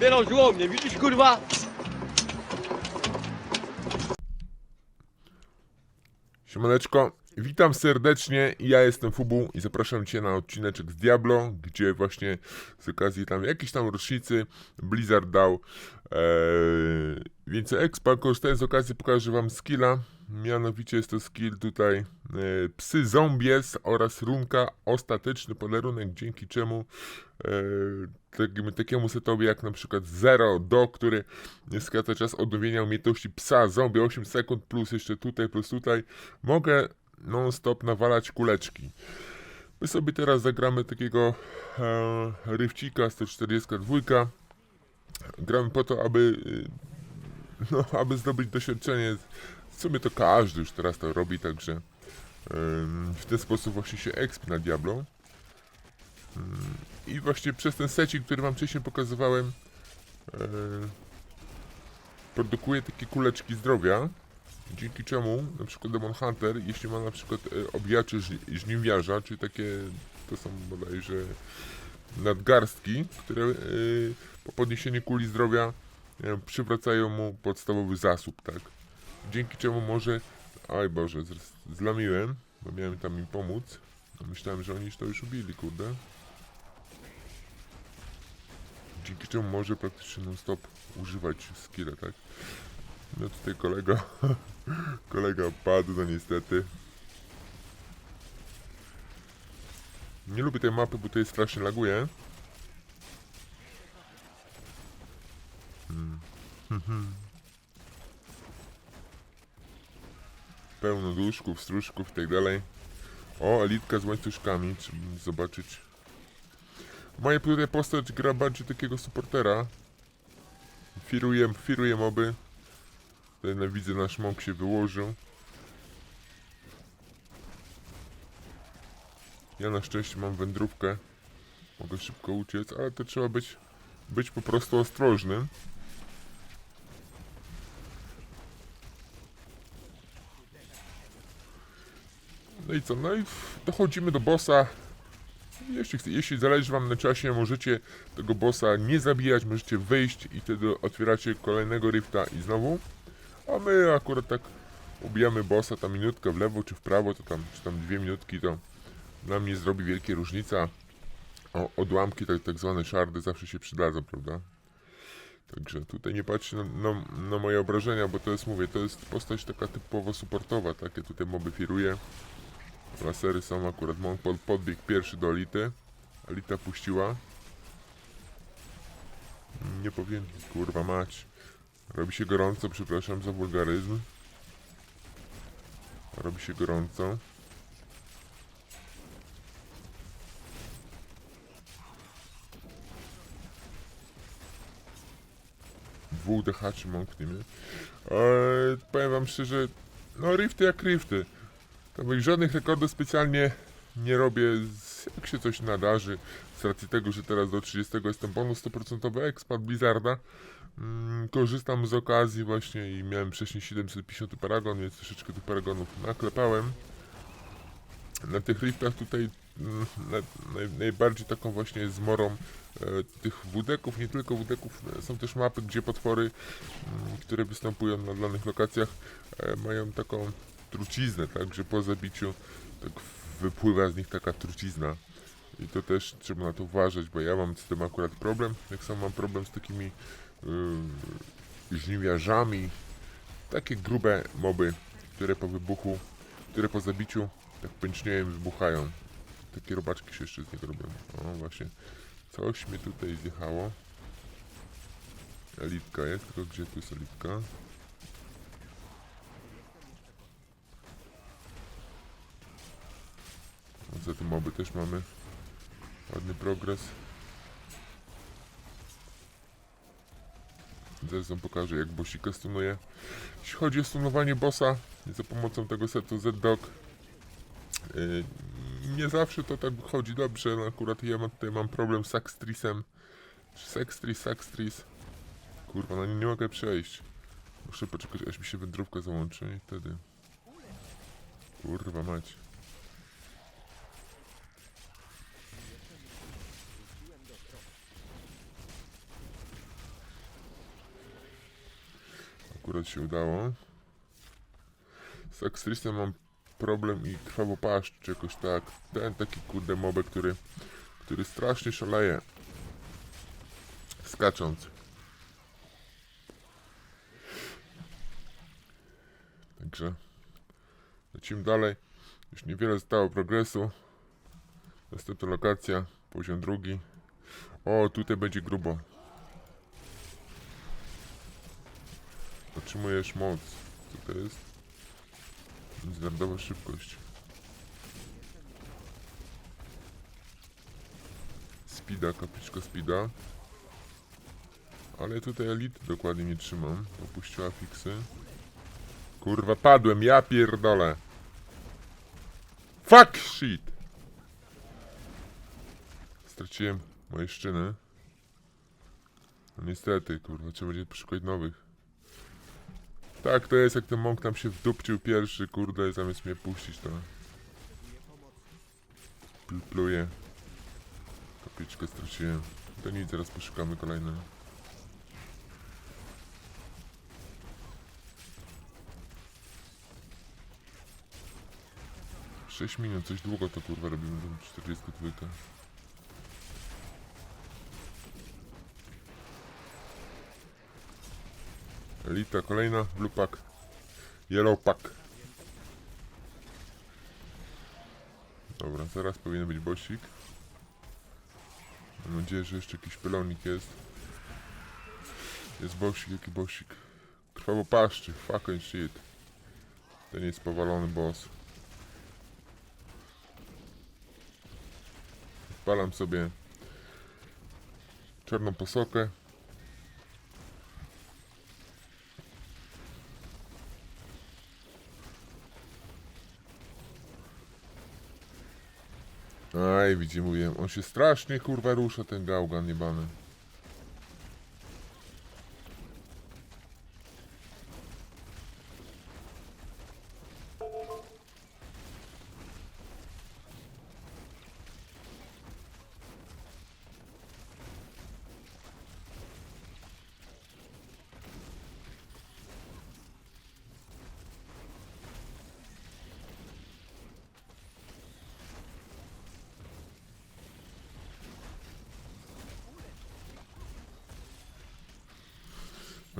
Teraz o mnie, widzisz kurwa? Siemaneczko, witam serdecznie, ja jestem Fubu i zapraszam Cię na odcineczek z Diablo, gdzie właśnie z okazji tam jakiejś tam rocznicy Blizzard dał ee, więcej expa, korzystając z okazji pokażę Wam skilla, mianowicie jest to skill tutaj e, Psy Zombies oraz runka Ostateczny Polerunek, dzięki czemu e, takiemu, takiemu setowi jak na przykład Zero Do, który skraca czas odnowienia umiejętności psa zombie 8 sekund plus jeszcze tutaj plus tutaj mogę non stop nawalać kuleczki. My sobie teraz zagramy takiego e, rywcika 142. Gramy po to, aby y, no, aby zdobyć doświadczenie. W sumie to każdy już teraz to robi, także w ten sposób właśnie się exp na Diablo. I właśnie przez ten secik, który wam wcześniej pokazywałem, produkuje takie kuleczki zdrowia, dzięki czemu na przykład Demon Hunter, jeśli ma na przykład e, obijaczy żni- żniwiarza, czyli takie, to są bodajże nadgarstki, które e, po podniesieniu kuli zdrowia e, przywracają mu podstawowy zasób, tak? Dzięki czemu może, aj Boże, zlamiłem, bo miałem tam im pomóc, myślałem, że oni to już ubili, kurde. Dzięki czemu może praktycznie non stop używać skilla, tak? No tutaj kolega, kolega padł, no niestety. Nie lubię tej mapy, bo tutaj strasznie laguje. Hmm. Pełno duszków, stróżków i tak dalej. O, elitka z łańcuszkami, trzeba zobaczyć. Moja tutaj postać gra bardziej takiego supportera. Firuje, firuje moby. Tutaj widzę nasz mąk się wyłożył. Ja na szczęście mam wędrówkę. Mogę szybko uciec, ale to trzeba być, być po prostu ostrożnym. No i co? No i dochodzimy do bossa. Jeśli, jeśli zależy wam na czasie, możecie tego bossa nie zabijać, możecie wyjść i wtedy otwieracie kolejnego rifta i znowu. A my akurat tak ubijamy bossa, tam minutkę w lewo czy w prawo, to tam, czy tam dwie minutki, to nam nie zrobi wielkiej różnica. O, odłamki, tak, tak zwane szardy zawsze się przydadzą, prawda? Także tutaj nie patrzcie na, na, na moje obrażenia, bo to jest, mówię, to jest postać taka typowo supportowa, takie tutaj moby firuje. Lasery są akurat, Monk pod, podbiegł pierwszy do Elity. Elita puściła. Nie powiem, kurwa mać. Robi się gorąco, przepraszam za wulgaryzm. Robi się gorąco. WDH czy mąknie mnie. Eee, powiem wam szczerze, no rifty jak rifty. Ich żadnych rekordów specjalnie nie robię, jak się coś nadarzy. Z racji tego, że teraz do 30 jestem bonus 100% expat Blizzarda. Mm, korzystam z okazji właśnie i miałem wcześniej 750 paragon, więc troszeczkę tych paragonów naklepałem. Na tych riftach tutaj mm, na, naj, najbardziej taką właśnie zmorą e, tych wudeków, nie tylko wudeków, e, są też mapy, gdzie potwory, mm, które występują na danych lokacjach, e, mają taką truciznę, tak, że po zabiciu tak wypływa z nich taka trucizna. I to też trzeba na to uważać, bo ja mam z tym akurat problem. Jak sam mam problem z takimi yy, żniwiarzami. Takie grube moby, które po wybuchu, które po zabiciu tak pęcznieją wybuchają. Takie robaczki się jeszcze z niego robią. O właśnie. Coś mi tutaj zjechało. Elitka jest, tylko gdzie tu jest elitka? Za tym moby też mamy ładny progres. Zaraz wam pokażę jak bossika stunuje. Jeśli chodzi o stunowanie bossa za pomocą tego setu Z-Dog yy, nie zawsze to tak wychodzi dobrze, no akurat ja mam, tutaj mam problem z Saxtrisem. Sextris, Saxtris. Kurwa, no nie, nie mogę przejść. Muszę poczekać aż mi się wędrówka załączy i wtedy. Kurwa mać. Akurat się udało. Z Axtrisem mam problem i krwawopaszcz, czy jakoś tak. Ten taki kurde mobek, który, który strasznie szaleje. Skacząc. Także lecimy dalej. Już niewiele zostało progresu. Następna lokacja, poziom drugi. O, tutaj będzie grubo. Otrzymujesz moc. Co to jest? Międzynarodowa szybkość. Speeda, kapliczka speeda. Ale tutaj elity dokładnie nie trzymam. Opuściła fiksy. Kurwa, padłem, ja pierdolę. Fuck shit! Straciłem moje szczyny. No niestety, kurwa, trzeba będzie poszukać nowych. Tak, to jest jak ten mąk tam się wdupcił pierwszy, kurde, zamiast mnie puścić, to... Pl- Pluję. Kapliczkę straciłem. To nic, zaraz poszukamy kolejne. Sześć minut, coś długo to kurwa robimy, do 42. Elita kolejna, blue pack, yellow pack. Dobra, zaraz powinien być bosik. Mam nadzieję, że jeszcze jakiś pelonik jest. Jest bosik, jaki bosik. Krwawo paszczy, fucking shit. Ten jest powalony boss. Odpalam sobie czarną posokę. Aj, widzicie, mówiłem, on się strasznie kurwa rusza, ten gałgan niebany.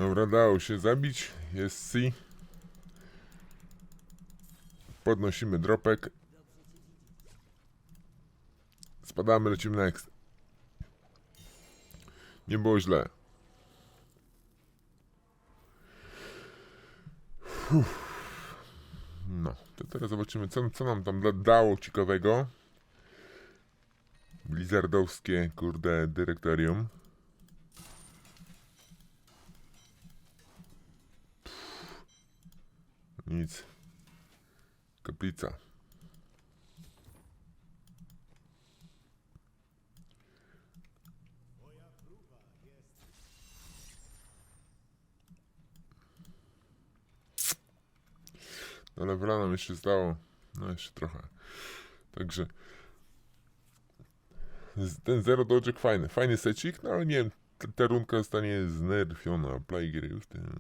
Dobra, dało się zabić. Jest C. Podnosimy dropek. Spadamy, lecimy next. Nie było źle. Uff. No, to teraz zobaczymy, co, co nam tam da- dało ciekawego. Blizzardowskie, kurde, dyrektorium. Nic. Kaplica. No levela nam jeszcze zdało. No jeszcze trochę. Także ten zero dodżek fajny. Fajny secik, no ale nie wiem, ta- ta runka zostanie znerfiona. Playgry już ten...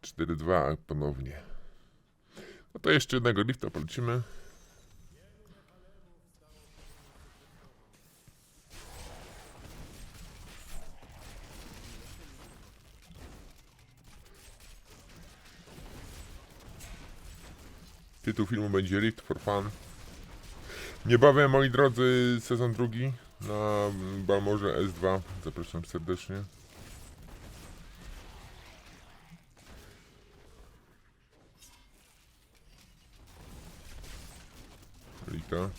Cztery dwa ponownie. No to jeszcze jednego lifta polecimy. Tytuł filmu będzie Rift for Fun. Niebawem, moi drodzy, sezon drugi na Balmorze S2. Zapraszam serdecznie. to.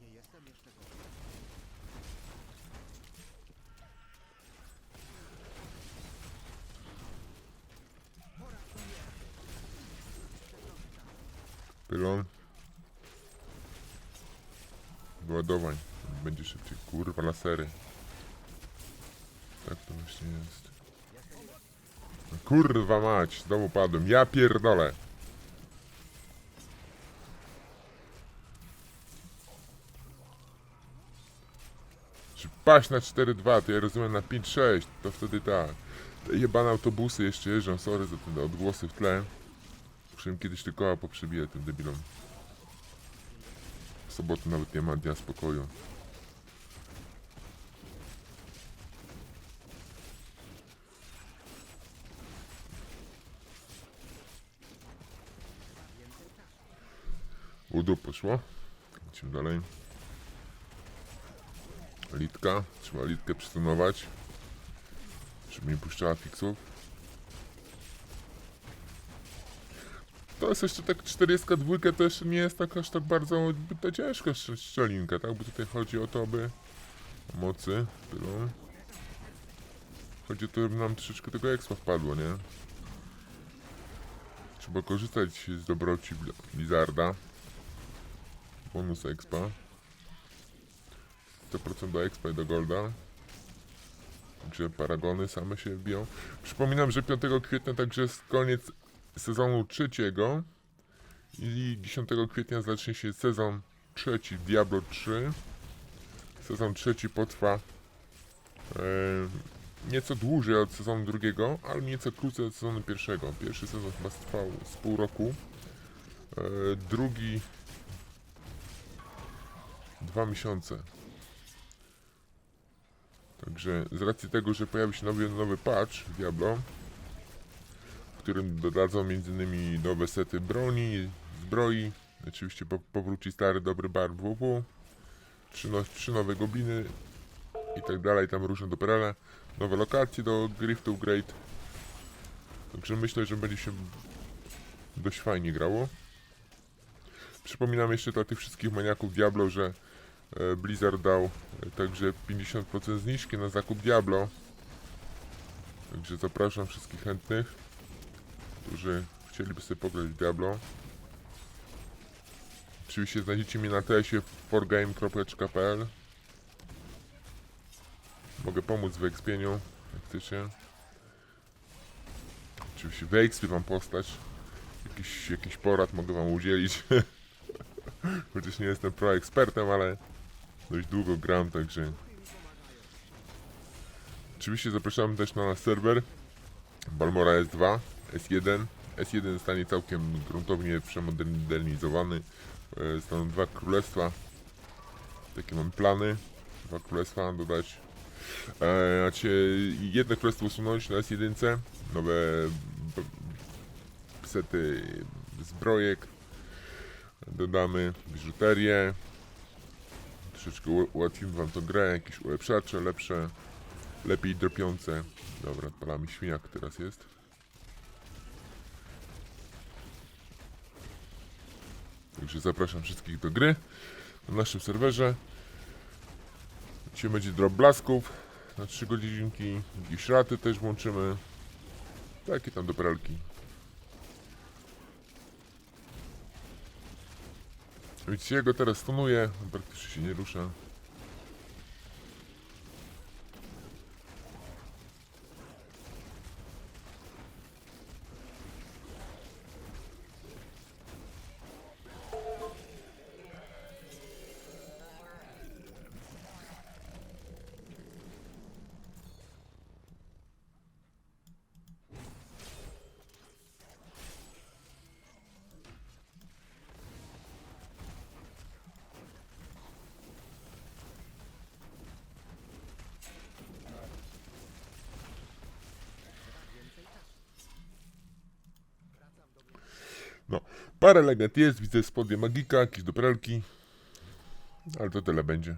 Nie jestem jeszcze gotowy. Pylon. Doładowań. Będzie szybciej. Kurwa, lasery. Tak to właśnie jest. No Kurwa mać, znowu padłem. Ja pierdolę. Czy paść na 4-2, to ja rozumiem na 5-6, to wtedy tak. Te jebane autobusy jeszcze jeżdżą, sorry za te odgłosy w tle. Muszę im kiedyś tylko koła poprzebiję tym debilom. W sobotę nawet nie ma dnia spokoju. Udu poszło. Lecimy dalej. Litka. Trzeba litkę przysunować. Żeby nie puszczała fiksów. To jest jeszcze tak 42 też nie jest tak aż tak bardzo to ciężka strzelinka, tak? Bo tutaj chodzi o to, aby mocy pylą. Chodzi o to, żeby nam troszeczkę tego expa wpadło, nie? Trzeba korzystać z dobroci Bl- Blizzarda. Bonus expa. 100% do expa i do golda. Także paragony same się biją. Przypominam, że 5 kwietnia także jest koniec sezonu trzeciego i 10 kwietnia zacznie się sezon trzeci Diablo 3. Sezon trzeci potrwa nieco dłużej od sezonu drugiego, ale nieco krócej od sezonu pierwszego. Pierwszy sezon chyba trwał z pół roku. E, drugi dwa miesiące. Także z racji tego, że pojawi się nowy, nowy patch Diablo, w którym dodadzą m.in. nowe sety broni, zbroi, oczywiście po, powróci stary dobry bar WW, trzy, no, trzy nowe gobliny i tak dalej, tam różne doperele, nowe lokacje do Griftów Great. Także myślę, że będzie się dość fajnie grało. Przypominam jeszcze dla tych wszystkich maniaków Diablo, że Blizzard dał e, także 50% zniżki na zakup Diablo. Także zapraszam wszystkich chętnych, którzy chcieliby sobie pograć Diablo. Oczywiście znajdziecie mnie na TS-ie forgame.pl Mogę pomóc w ekspieniu, jak chcecie. Oczywiście wyekspię wam postać. Jakiś, jakiś porad mogę wam udzielić. Chociaż nie jestem pro ekspertem, ale dość długo gram, także. Oczywiście zapraszamy też na nasz serwer Balmora S2, S1. S1 zostanie całkiem gruntownie przemodernizowany. E, Staną dwa królestwa. Takie mam plany. Dwa królestwa dodać. E, Znaczy jedno królestwo usunąć na S1. Nowe sety zbrojek. Dodamy biżuterię. Troszeczkę ułatwimy wam tą grę. Jakieś ulepszacze lepsze. Lepiej dropiące. Dobra, odpalamy świniak teraz jest. Także zapraszam wszystkich do gry na naszym serwerze. Dzisiaj będzie drop blasków na 3 godzinki. Jakieś raty też włączymy. Takie tam do pralki. Widzicie, ja go teraz stunuję, on praktycznie się nie rusza. Parę legend jest, widzę spodnie magika, jakieś do pralki. Ale to tyle będzie.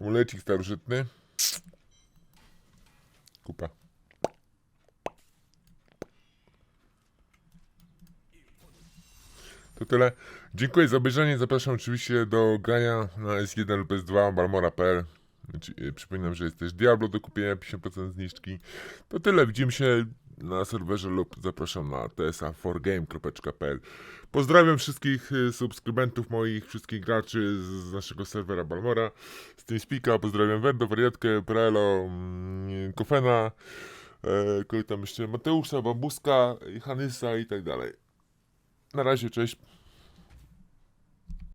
Amulecik starożytny. To tyle. Dziękuję za obejrzenie. Zapraszam oczywiście do grania na S1 lub S2 balmora.pl. Y, Przypominam, że jest też Diablo do kupienia 50% zniżki. To tyle. Widzimy się na serwerze lub zapraszam na tsa4game.pl. Pozdrawiam wszystkich y, subskrybentów moich, wszystkich graczy z- naszego serwera Balmora, z TeamSpeaka. Pozdrawiam Werdo, Wariatkę, Prelo, mm, Kofena, e, kogo tam jeszcze, Mateusza, Bambuska, Hanysa i tak dalej. Na razie, cześć.